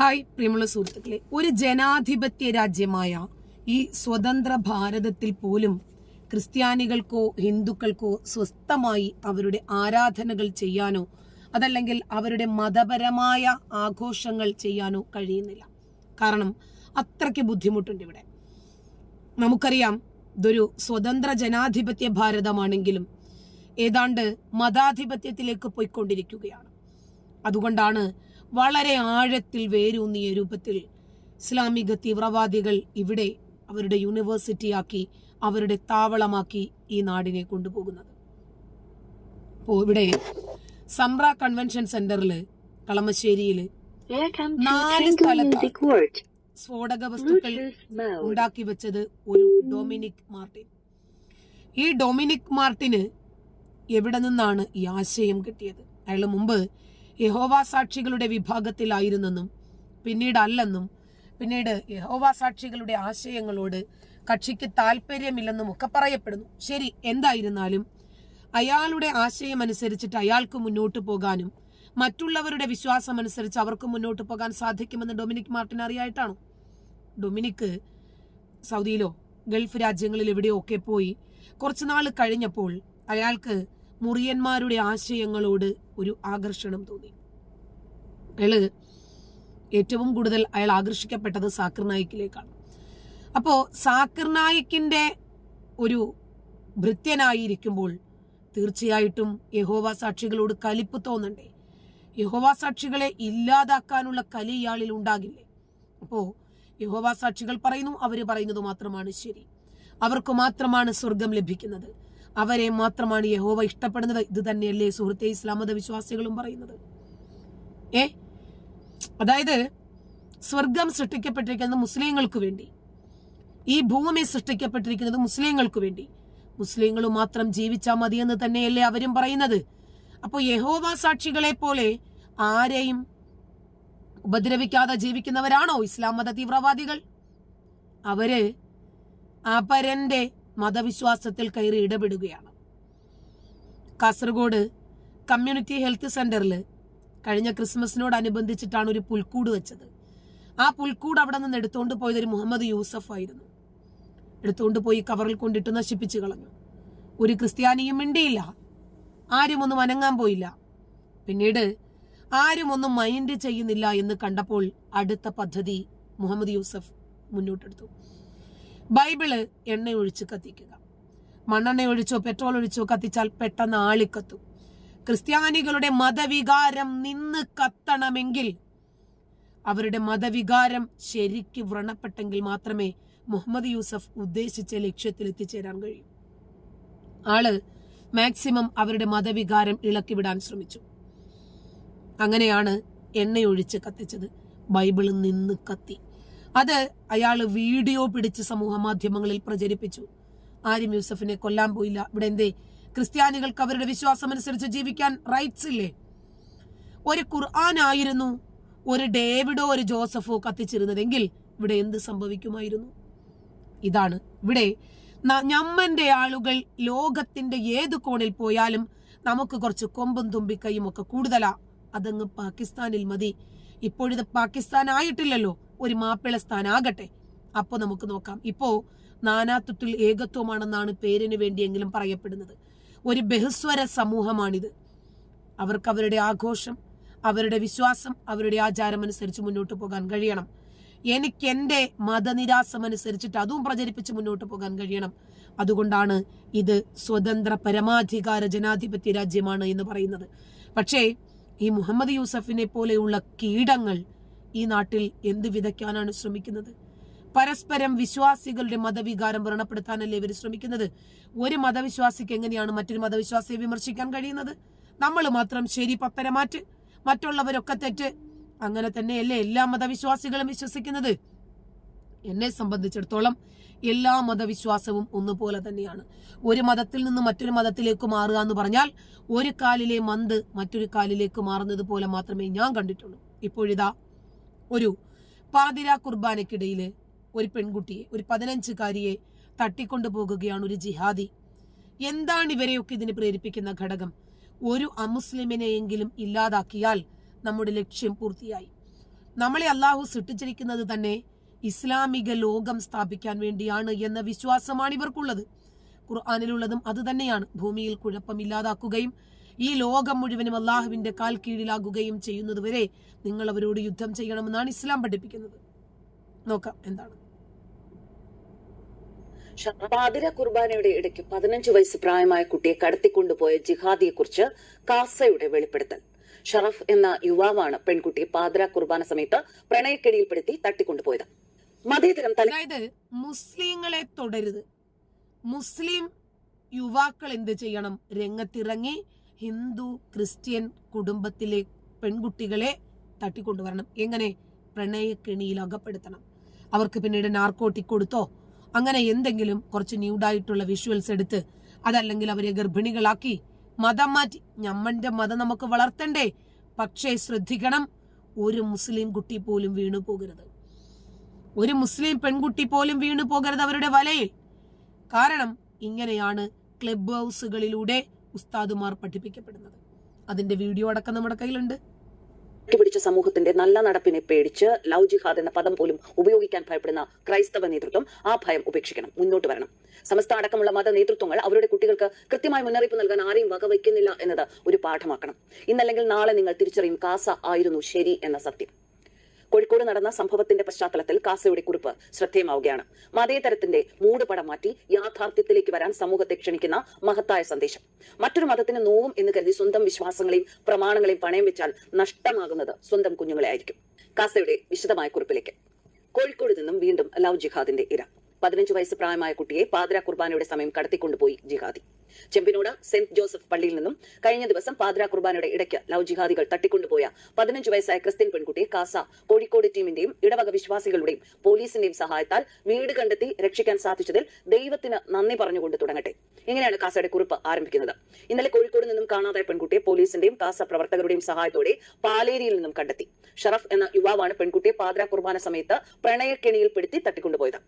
Hi പ്രിയമുള്ള സുഹൃത്തുക്കളെ. ഒരു ജനാധിപത്യ രാജ്യമായ ഈ സ്വതന്ത്ര ഭാരതത്തിൽ പോലും ക്രിസ്ത്യാനികൾക്കോ ഹിന്ദുക്കൾക്കോ സ്വസ്ഥമായി അവരുടെ ആരാധനകൾ ചെയ്യാനോ അതല്ലെങ്കിൽ അവരുടെ മതപരമായ ആഘോഷങ്ങൾ ചെയ്യാനോ കഴിയുന്നില്ല. കാരണം അത്രയ്ക്ക് ബുദ്ധിമുട്ടുണ്ട് ഇവിടെ. നമുക്കറിയാം ഇതൊരു സ്വതന്ത്ര ജനാധിപത്യ ഭാരതമാണെങ്കിലും ഏതാണ്ട് മതാധിപത്യത്തിലേക്ക് പോയിക്കൊണ്ടിരിക്കുകയാണ്. അതുകൊണ്ടാണ് വളരെ ആഴത്തിൽ വേരൂന്നിയ രൂപത്തിൽ ഇസ്ലാമിക തീവ്രവാദികൾ ഇവിടെ അവരുടെ യൂണിവേഴ്സിറ്റിയാക്കി അവരുടെ താവളമാക്കി ഈ നാടിനെ കൊണ്ടുപോകുന്നത്. അപ്പോൾ ഇവിടെ സംറ കൺവെൻഷൻ സെന്ററിൽ കളമശ്ശേരിയിൽ നാല് സ്ഥലത്ത് സ്ഫോടക വസ്തുക്കൾ ഉണ്ടാക്കി വെച്ചത് ഒരു ഡൊമിനിക് മാർട്ടിൻ. ഈ ഡൊമിനിക് മാർട്ടിന് എവിടെ നിന്നാണ് ഈ ആശയം കിട്ടിയത്? അയാൾ മുമ്പ് യഹോവ സാക്ഷികളുടെ വിഭാഗത്തിലായിരുന്നെന്നും പിന്നീട് അല്ലെന്നും പിന്നീട് യഹോവ സാക്ഷികളുടെ ആശയങ്ങളോട് കക്ഷിക്ക് താല്പര്യമില്ലെന്നും ഒക്കെ പറയപ്പെടുന്നു. ശരി എന്തായിരുന്നാലും അയാളുടെ ആശയം അനുസരിച്ചിട്ട് അയാൾക്ക് മുന്നോട്ട് പോകാനും മറ്റുള്ളവരുടെ വിശ്വാസം അനുസരിച്ച് അവർക്ക് മുന്നോട്ട് പോകാൻ സാധിക്കുമെന്ന് ഡൊമിനിക് മാർട്ടിൻ അറിയായിട്ടാണോ? ഡൊമിനിക്ക് സൗദിയിലോ ഗൾഫ് രാജ്യങ്ങളിൽ എവിടെയോ ഒക്കെ പോയി കുറച്ചു നാൾ കഴിഞ്ഞപ്പോൾ അയാൾക്ക് മുറിയന്മാരുടെ ആശയങ്ങളോട് ഒരു ആകർഷണം തോന്നി. അയാൾ ഏറ്റവും കൂടുതൽ അയാൾ ആകർഷിക്കപ്പെട്ടത് സാക്കിർ നായിക്കിലേക്കാണ്. അപ്പോ സാക്കിർ നായിക്കിന്റെ ഒരു ഭൃത്യനായിരിക്കുമ്പോൾ തീർച്ചയായിട്ടും യഹോവ സാക്ഷികളോട് കലിപ്പ് തോന്നണ്ടേ? യഹോവ സാക്ഷികളെ ഇല്ലാതാക്കാനുള്ള കലി ഇയാളിൽ ഉണ്ടാകില്ലേ? അപ്പോൾ യഹോവ സാക്ഷികൾ പറയുന്നു അവർ പറയുന്നത് മാത്രമാണ് ശരി. അവർക്ക് മാത്രമാണ് സ്വർഗം ലഭിക്കുന്നത്. അവരെ മാത്രമാണ് യഹോവ ഇഷ്ടപ്പെടുന്നത്. ഇത് തന്നെയല്ലേ സുഹൃത്തെ ഇസ്ലാം മത വിശ്വാസികളും പറയുന്നത്. ഏ? അതായത് സ്വർഗം സൃഷ്ടിക്കപ്പെട്ടിരിക്കുന്നത് മുസ്ലിങ്ങൾക്ക് വേണ്ടി. ഈ ഭൂമി സൃഷ്ടിക്കപ്പെട്ടിരിക്കുന്നത് മുസ്ലിങ്ങൾക്ക് വേണ്ടി. മുസ്ലിങ്ങൾ മാത്രം ജീവിച്ചാൽ മതിയെന്ന് തന്നെയല്ലേ അവരും പറയുന്നത്. അപ്പോൾ യഹോവ സാക്ഷികളെ പോലെ ആരെയും ഉപദ്രവിക്കാതെ ജീവിക്കുന്നവരാണോ ഇസ്ലാം മത തീവ്രവാദികൾ? അവർ അപരന്റെ മതവിശ്വാസത്തിൽ കയറി ഇടപെടുകയാണ്. കാസർഗോഡ് കമ്മ്യൂണിറ്റി ഹെൽത്ത് സെന്ററിൽ കഴിഞ്ഞ ക്രിസ്മസിനോടനുബന്ധിച്ചിട്ടാണ് ഒരു പുൽക്കൂട് വെച്ചത്. ആ പുൽക്കൂട് അവിടെ നിന്ന് എടുത്തുകൊണ്ട് പോയത് ഒരു മുഹമ്മദ് യൂസഫ് ആയിരുന്നു. എടുത്തുകൊണ്ട് പോയി കവറിൽ കൊണ്ടിട്ട് നശിപ്പിച്ചു കളഞ്ഞു. ഒരു ക്രിസ്ത്യാനിയും മിണ്ടിയില്ല. ആരും ഒന്നും അനങ്ങാൻ പോയില്ല. പിന്നീട് ആരും ഒന്നും മൈൻഡ് ചെയ്യുന്നില്ല എന്ന് കണ്ടപ്പോൾ അടുത്ത പദ്ധതി മുഹമ്മദ് യൂസഫ് മുന്നോട്ടെടുത്തു. ബൈബിൾ എണ്ണ ഒഴിച്ച് കത്തിക്കുക. മണ്ണെണ്ണ ഒഴിച്ചോ പെട്രോൾ ഒഴിച്ചോ കത്തിച്ചാൽ പെട്ടെന്ന് ആളിക്കത്തും. ക്രിസ്ത്യാനികളുടെ മതവികാരം നിന്ന് കത്തണമെങ്കിൽ അവരുടെ മതവികാരം ശരിക്ക് വ്രണപ്പെട്ടെങ്കിൽ മാത്രമേ മുഹമ്മദ് യൂസഫ് ഉദ്ദേശിച്ച ലക്ഷ്യത്തിൽ എത്തിച്ചേരാൻ കഴിയൂ. ആൾ മാക്സിമം അവരുടെ മതവികാരം ഇളക്കിവിടാൻ ശ്രമിച്ചു. അങ്ങനെയാണ് എണ്ണയൊഴിച്ച് കത്തിച്ചത്. ബൈബിളിൽ നിന്ന് കത്തി. അത് അയാൾ വീഡിയോ പിടിച്ച് സമൂഹ മാധ്യമങ്ങളിൽ പ്രചരിപ്പിച്ചു. ആരും യൂസഫിനെ കൊല്ലാൻ പോയില്ല. ഇവിടെ എന്തേ? ക്രിസ്ത്യാനികൾക്ക് അവരുടെ വിശ്വാസം അനുസരിച്ച് ജീവിക്കാൻ റൈറ്റ്സ് ഇല്ലേ? ഒരു ഖുർആൻ ആയിരുന്നു ഒരു ഡേവിഡോ ഒരു ജോസഫോ കത്തിച്ചിരുന്നതെങ്കിൽ ഇവിടെ എന്ത് സംഭവിക്കുമായിരുന്നു? ഇതാണ്. ഇവിടെ ഞമ്മന്റെ ആളുകൾ ലോകത്തിന്റെ ഏത് കോണിൽ പോയാലും നമുക്ക് കുറച്ച് കൊമ്പും തുമ്പിക്കൈയും ഒക്കെ കൂടുതലാ. അതങ്ങ് പാകിസ്ഥാനിൽ മതി. ഇപ്പോഴിത് പാകിസ്ഥാൻ ആയിട്ടില്ലല്ലോ ഒരു മാപ്പിള സ്ഥാനാകട്ടെ? അപ്പൊ നമുക്ക് നോക്കാം. ഇപ്പോ നാനാത്വത്തിൽ ഏകത്വമാണെന്നാണ് പേരിന് വേണ്ടിയെങ്കിലും പറയപ്പെടുന്നത്. ഒരു ബഹുസ്വര സമൂഹമാണിത്. അവർക്ക് അവരുടെ ആഘോഷം അവരുടെ വിശ്വാസം അവരുടെ ആചാരം അനുസരിച്ച് മുന്നോട്ട് പോകാൻ കഴിയണം. എനിക്ക് എന്റെ മതനിരാസം അനുസരിച്ചിട്ട് അതും പ്രചരിപ്പിച്ച് മുന്നോട്ട് പോകാൻ കഴിയണം. അതുകൊണ്ടാണ് ഇത് സ്വതന്ത്ര പരമാധികാര ജനാധിപത്യ രാജ്യമാണ് എന്ന് പറയുന്നത്. പക്ഷേ ഈ മുഹമ്മദ് യൂസഫിനെ പോലെയുള്ള കീടങ്ങൾ ഈ നാട്ടിൽ എന്ത് വിതയ്ക്കാനാണ് ശ്രമിക്കുന്നത്? പരസ്പരം വിശ്വാസികളുടെ മതവികാരം വ്രണപ്പെടുത്താനല്ലേ ഇവർ ശ്രമിക്കുന്നത്? ഒരു മതവിശ്വാസിക്ക് എങ്ങനെയാണ് മറ്റൊരു മതവിശ്വാസിയെ വിമർശിക്കാൻ കഴിയുന്നത്? നമ്മൾ മാത്രം ശരി പത്തരമാറ്റ് മറ്റുള്ളവരൊക്കെ തെറ്റ്. അങ്ങനെ തന്നെയല്ലേ എല്ലാ മതവിശ്വാസികളും വിശ്വസിക്കുന്നത്? എന്നെ സംബന്ധിച്ചിടത്തോളം എല്ലാ മതവിശ്വാസവും ഒന്നുപോലെ തന്നെയാണ്. ഒരു മതത്തിൽ നിന്ന് മറ്റൊരു മതത്തിലേക്ക് മാറുക എന്ന് പറഞ്ഞാൽ ഒരു കാലിലെ മന്ത് മറ്റൊരു കാലിലേക്ക് മാറുന്നത് പോലെ മാത്രമേ ഞാൻ കണ്ടിട്ടുള്ളൂ. ഇപ്പോഴിതാ ഒരു പാതിര കുർബാനയ്ക്കിടയിൽ ഒരു പെൺകുട്ടിയെ ഒരു പതിനഞ്ചുകാരിയെ തട്ടിക്കൊണ്ടു പോകുകയാണ് ഒരു ജിഹാദി. എന്താണ് ഇവരെയൊക്കെ ഇതിന് പ്രേരിപ്പിക്കുന്ന ഘടകം? ഒരു അമുസ്ലിമിനെയെങ്കിലും ഇല്ലാതാക്കിയാൽ നമ്മുടെ ലക്ഷ്യം പൂർത്തിയായി. നമ്മളെ അള്ളാഹു സൃഷ്ടിച്ചിരിക്കുന്നത് തന്നെ ഇസ്ലാമിക ലോകം സ്ഥാപിക്കാൻ വേണ്ടിയാണ് എന്ന വിശ്വാസമാണ് ഇവർക്കുള്ളത്. ഖുർആാനിലുള്ളതും അത് തന്നെയാണ് ഭൂമിയിൽ കുഴപ്പമില്ലാതാക്കുകയും ഈ ലോകം മുഴുവനും അള്ളാഹുവിന്റെ കാൽ കീഴിലാകുകയും ചെയ്യുന്നതുവരെ നിങ്ങൾ അവരോട് യുദ്ധം ചെയ്യണമെന്നാണ് ഇസ്ലാം പഠിപ്പിക്കുന്നത്. നോക്കാം എന്താണ്. പാതിര കുർബാനയുടെ ഇടയ്ക്ക് പതിനഞ്ച് വയസ്സ് പ്രായമായ കുട്ടിയെ കടത്തിക്കൊണ്ടുപോയ ജിഹാദിയെ കുറിച്ച് കാസയുടെ വെളിപ്പെടുത്തൽ. ഷറഫ് എന്ന യുവാവാണ് പെൺകുട്ടി പാതിര കുർബാന സമയത്ത് പ്രണയക്കെടിയിൽപ്പെടുത്തി തട്ടിക്കൊണ്ടുപോയത്. മതേതരം അതായത് മുസ്ലിങ്ങളെ തുടരുത്. മുസ്ലിം യുവാക്കൾ എന്ത് ചെയ്യണം? രംഗത്തിറങ്ങി ഹിന്ദു ക്രിസ്ത്യൻ കുടുംബത്തിലെ പെൺകുട്ടികളെ തട്ടിക്കൊണ്ടുവരണം. എങ്ങനെ? പ്രണയക്കെണിയിൽ അകപ്പെടുത്തണം അവർക്ക് പിന്നീട് നാർക്കോട്ടിക് കൊടുത്തോ? അങ്ങനെ എന്തെങ്കിലും കുറച്ച് ന്യൂഡായിട്ടുള്ള വിഷ്വൽസ് എടുത്ത് അതല്ലെങ്കിൽ അവരെ ഗർഭിണികളാക്കി. മതം മാറ്റി. ഞമ്മന്റെ മതം നമുക്ക് വളർത്തണ്ടേ. പക്ഷേ ശ്രദ്ധിക്കണം ഒരു മുസ്ലിം കുട്ടി പോലും വീണു പോകരുത്. ഒരു മുസ്ലിം പെൺകുട്ടി പോലും വീണു പോകരുത് അവരുടെ വലയിൽ. കാരണം ഇങ്ങനെയാണ് ക്ലബ് ഹൗസുകളിലൂടെ ഉസ്താദുമാർ പഠിപ്പിക്കപ്പെടുന്നത്. അതിന്റെ വീഡിയോ അടക്കം നമ്മുടെ കയ്യിലുണ്ട്. പിടിച്ച സമൂഹത്തിന്റെ നല്ല നടപ്പിനെ പേടിച്ച് ലവ് ജിഹാദ് എന്ന പദം പോലും ഉപയോഗിക്കാൻ ഭയപ്പെടുന്ന ക്രൈസ്തവ നേതൃത്വം ആ ഭയം ഉപേക്ഷിക്കണം മുന്നോട്ട് വരണം. സമസ്ത അടക്കമുള്ള മത നേതൃത്വങ്ങൾ അവരുടെ കുട്ടികൾക്ക് കൃത്യമായ മുന്നറിയിപ്പ് നൽകാൻ ആരെയും വകവയ്ക്കുന്നില്ല എന്നത് ഒരു പാഠമാക്കണം. ഇന്നല്ലെങ്കിൽ നാളെ നിങ്ങൾ തിരിച്ചറിയും കാസ ആയിരുന്നു ശരി എന്ന സത്യം. കോഴിക്കോട് നടന്ന സംഭവത്തിന്റെ പശ്ചാത്തലത്തിൽ കാസയുടെ കുറിപ്പ് ശ്രദ്ധേയമാവുകയാണ്. മതേതരത്തിന്റെ മൂടുപടം മാറ്റി യാഥാർത്ഥ്യത്തിലേക്ക് വരാൻ സമൂഹത്തെ ക്ഷണിക്കുന്ന മഹത്തായ സന്ദേശം. മറ്റൊരു മതത്തിന് നോവും എന്ന് കരുതി സ്വന്തം വിശ്വാസങ്ങളെയും പ്രമാണങ്ങളെയും പണയം വെച്ചാൽ നഷ്ടമാകുന്നത് സ്വന്തം കുഞ്ഞുങ്ങളെ ആയിരിക്കും. കാസയുടെ വിശദമായ കുറിപ്പിലേക്ക്. കോഴിക്കോട് നിന്നും വീണ്ടും ലവ് ജിഹാദിന്റെ ഇര. പതിനഞ്ച് വയസ്സ് പ്രായമായ കുട്ടിയെ പാതിര കുർബാനയുടെ സമയം കടത്തിക്കൊണ്ടുപോയി ജിഹാദി. ചെമ്പിനോട് സെന്റ് ജോസഫ് പള്ളിയിൽ നിന്നും കഴിഞ്ഞ ദിവസം പാതിര കുർബാനയുടെ ഇടയ്ക്ക് ലവ് ജിഹാദികൾ തട്ടിക്കൊണ്ടുപോയ പതിനഞ്ച് വയസ്സായ ക്രിസ്ത്യൻ പെൺകുട്ടിയെ കാസ കോഴിക്കോട് ടീമിന്റെയും ഇടവക വിശ്വാസികളുടെയും പോലീസിന്റെയും സഹായത്താൽ വീട് കണ്ടെത്തി രക്ഷിക്കാൻ സാധിച്ചതിൽ ദൈവത്തിന് നന്ദി പറഞ്ഞുകൊണ്ട് തുടങ്ങട്ടെ. ഇങ്ങനെയാണ് കാസയുടെ കുറിപ്പ് ആരംഭിക്കുന്നത്. ഇന്നലെ കോഴിക്കോട് നിന്നും കാണാതായ പെൺകുട്ടിയെ പോലീസിന്റെയും കാസ പ്രവർത്തകരുടെയും സഹായത്തോടെ പാലേരിയിൽ നിന്നും കണ്ടെത്തി. ഷറഫ് എന്ന യുവാവാണ് പെൺകുട്ടിയെ പാതിര കുർബാന സമയത്ത് പ്രണയക്കെണിയിൽപ്പെടുത്തി തട്ടിക്കൊണ്ടുപോയത്.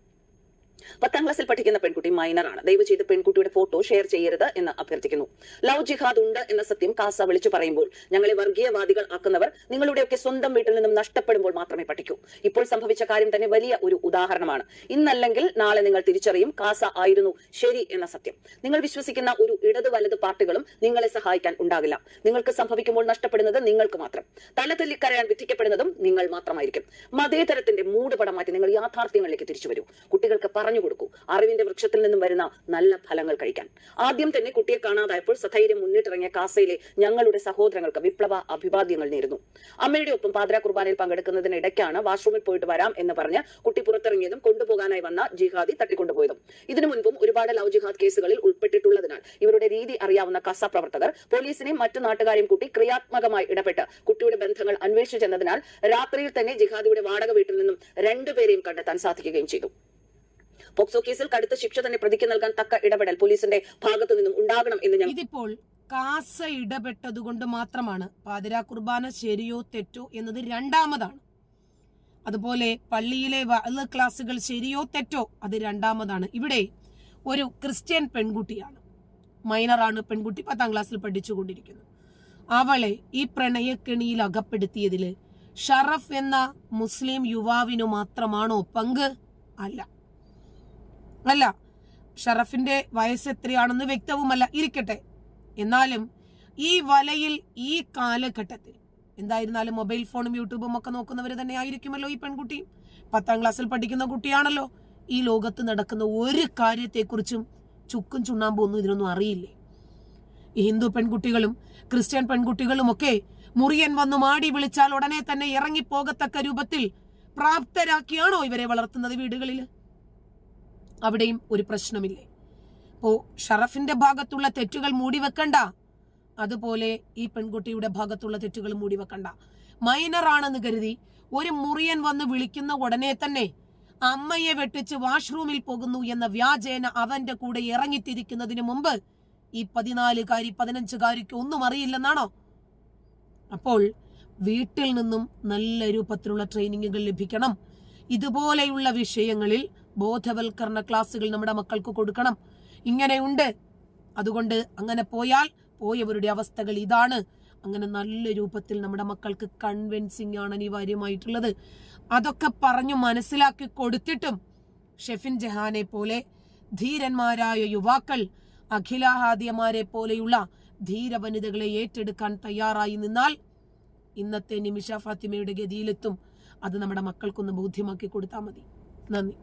പത്താം ക്ലാസ്സിൽ പഠിക്കുന്ന പെൺകുട്ടി മൈനറാണ് ദയവ് ചെയ്ത് പെൺകുട്ടിയുടെ ഫോട്ടോ ഷെയർ ചെയ്യരുത് എന്ന് അഭ്യർത്ഥിക്കുന്നു. ലവ് ജിഹാദ് ഉണ്ട് എന്ന സത്യം കാസ വിളിച്ചു പറയുമ്പോൾ ഞങ്ങളെ വർഗീയവാദികൾ ആക്കുന്നവർ നിങ്ങളുടെയൊക്കെ സ്വന്തം വീട്ടിൽ നിന്നും നഷ്ടപ്പെടുമ്പോൾ മാത്രമേ പഠിക്കൂ. ഇപ്പോൾ സംഭവിച്ച കാര്യം തന്നെ വലിയ ഒരു ഉദാഹരണമാണ്. ഇന്നല്ലെങ്കിൽ നാളെ നിങ്ങൾ തിരിച്ചറിയും കാസ ആയിരുന്നു ശരി എന്ന സത്യം. നിങ്ങൾ വിശ്വസിക്കുന്ന ഒരു ഇടത് വലത് പാർട്ടികളും നിങ്ങളെ സഹായിക്കാൻ ഉണ്ടാകില്ല. നിങ്ങൾക്ക് സംഭവിക്കുമ്പോൾ നഷ്ടപ്പെടുന്നത് നിങ്ങൾക്ക് മാത്രം. തല തല്ലിക്കരയാൻ വിധിക്കപ്പെടുന്നതും നിങ്ങൾ മാത്രമായിരിക്കും. മതേതരത്തിന്റെ മൂടുപടം മാറ്റി നിങ്ങൾ യാഥാർത്ഥ്യങ്ങളിലേക്ക് തിരിച്ചു വരൂ. കുട്ടികൾക്ക് പറഞ്ഞു കൊടുക്കൂ അറിവിന്റെ വൃക്ഷത്തിൽ നിന്നും വരുന്ന നല്ല ഫലങ്ങൾ കഴിക്കാൻ. ആദ്യം തന്നെ കുട്ടിയെ കാണാതായപ്പോൾ സധൈര്യം മുന്നിട്ടിറങ്ങിയ കാസയിലെ ഞങ്ങളുടെ സഹോദരങ്ങൾക്ക് വിപ്ലവ അഭിവാദ്യങ്ങൾ നേരുന്നു. അമ്മയുടെ ഒപ്പം പാതിര കുർബാനയിൽ പങ്കെടുക്കുന്നതിനിടയ്ക്കാണ് വാഷ്റൂമിൽ പോയിട്ട് വരാം എന്ന് പറഞ്ഞ് കുട്ടി പുറത്തിറങ്ങിയതും കൊണ്ടുപോകാനായി വന്ന ജിഹാദി തട്ടിക്കൊണ്ടുപോയതും. ഇതിനു മുൻപും ഒരുപാട് ലവ് ജിഹാദ് കേസുകളിൽ ഉൾപ്പെട്ടിട്ടുള്ളതിനാൽ ഇവരുടെ രീതി അറിയാവുന്ന കസ പ്രവർത്തകർ പോലീസിനെയും മറ്റു നാട്ടുകാരെയും കൂട്ടി ക്രിയാത്മകമായി ഇടപെട്ട് കുട്ടിയുടെ ബന്ധങ്ങൾ അന്വേഷിച്ചെന്നതിനാൽ രാത്രിയിൽ തന്നെ ജിഹാദിയുടെ വാടക വീട്ടിൽ നിന്നും രണ്ടുപേരെയും കണ്ടെത്താൻ സാധിക്കുകയും ചെയ്തു. പോക്സോ കേസിൽ കടുത്ത ശിക്ഷ തന്നെ പ്രതിക്ക് നൽകാൻ തക്ക ഇടപെടൽ പോലീസിന്റെ ഭാഗത്തു നിന്നും ഉണ്ടാകണം എന്ന് ഞാൻ ഇതിപ്പോൾ കാസ ഇടപെട്ടതുകൊണ്ട് മാത്രമാണ് പാതിര കുർബാന ശരിയോ തെറ്റോ എന്നത് രണ്ടാമതാണ്. അതുപോലെ പള്ളിയിലെ വഅൾ ക്ലാസുകൾ ശരിയോ തെറ്റോ അത് രണ്ടാമതാണ്. ഇവിടെ ഒരു ക്രിസ്ത്യൻ പെൺകുട്ടിയാണ്. മൈനറാണ് പെൺകുട്ടി പത്താം ക്ലാസ്സിൽ പഠിച്ചുകൊണ്ടിരിക്കുന്നു. അവളെ ഈ പ്രണയക്കെണിയിൽ അകപ്പെടുത്തിയതിൽ ഷറഫ് എന്ന മുസ്ലിം യുവാവിനു മാത്രമാണോ പങ്ക്? അല്ല. അല്ല ഷറഫിന്റെ വയസ്സ് എത്രയാണെന്ന് വ്യക്തവുമല്ല. ഇരിക്കട്ടെ. എന്നാലും ഈ വലയിൽ ഈ കാലഘട്ടത്തിൽ എന്തായിരുന്നാലും മൊബൈൽ ഫോണും യൂട്യൂബും ഒക്കെ നോക്കുന്നവർ തന്നെ ആയിരിക്കുമല്ലോ ഈ പെൺകുട്ടിയും പത്താം ക്ലാസ്സിൽ പഠിക്കുന്ന കുട്ടിയാണല്ലോ. ഈ ലോകത്ത് നടക്കുന്ന ഒരു കാര്യത്തെക്കുറിച്ചും ചുക്കും ചുണ്ണാമ്പും ഒന്നും ഇതിനൊന്നും അറിയില്ലേ? ഈ ഹിന്ദു പെൺകുട്ടികളും ക്രിസ്ത്യൻ പെൺകുട്ടികളും ഒക്കെ മുറിയൻ വന്നു മാടി വിളിച്ചാൽ ഉടനെ തന്നെ ഇറങ്ങിപ്പോകത്തക്ക രൂപത്തിൽ പ്രാപ്തരാക്കിയാണോ ഇവരെ വളർത്തുന്നത് വീടുകളിൽ അവിടെയും ഒരു പ്രശ്നമില്ലേ? ഓ ഷറഫിന്റെ ഭാഗത്തുള്ള തെറ്റുകൾ മൂടി വെക്കണ്ട. അതുപോലെ ഈ പെൺകുട്ടിയുടെ ഭാഗത്തുള്ള തെറ്റുകൾ മൂടി വെക്കണ്ട. മൈനർ ആണെന്ന് കരുതി ഒരു മുറിയൻ വന്ന് വിളിക്കുന്ന ഉടനെ തന്നെ അമ്മയെ വെട്ടിച്ച് വാഷ്റൂമിൽ പോകുന്നു എന്ന വ്യാജേന അവന്റെ കൂടെ ഇറങ്ങിത്തിരിക്കുന്നതിന് മുമ്പ് ഈ പതിനാലുകാരി പതിനഞ്ചുകാരിക്ക് ഒന്നും അറിയില്ലെന്നാണോ? അപ്പോൾ വീട്ടിൽ നിന്നും നല്ല രൂപത്തിലുള്ള ട്രെയിനിങ്ങുകൾ ലഭിക്കണം. ഇതുപോലെയുള്ള വിഷയങ്ങളിൽ ബോധവൽക്കരണ ക്ലാസ്സുകൾ നമ്മുടെ മക്കൾക്ക് കൊടുക്കണം. ഇങ്ങനെയുണ്ട്. അതുകൊണ്ട് അങ്ങനെ പോയാൽ പോയവരുടെ അവസ്ഥകൾ ഇതാണ്. അങ്ങനെ നല്ല രൂപത്തിൽ നമ്മുടെ മക്കൾക്ക് കൺവിൻസിങ് ആണ് അനിവാര്യമായിട്ടുള്ളത്. അതൊക്കെ പറഞ്ഞു മനസ്സിലാക്കി കൊടുത്തിട്ടും ഷെഫിൻ ജഹാനെ പോലെ ധീരന്മാരായ യുവാക്കൾ അഖിലാഹാദ്യമാരെ പോലെയുള്ള ധീര വനിതകളെ ഏറ്റെടുക്കാൻ തയ്യാറായി നിന്നാൽ ഇന്നത്തെ നിമിഷ ഫാത്തിമയുടെ ഗതിയിലെത്തും. അത് നമ്മുടെ മക്കൾക്കൊന്ന് ബോധ്യമാക്കി കൊടുത്താൽ മതി. നന്ദി.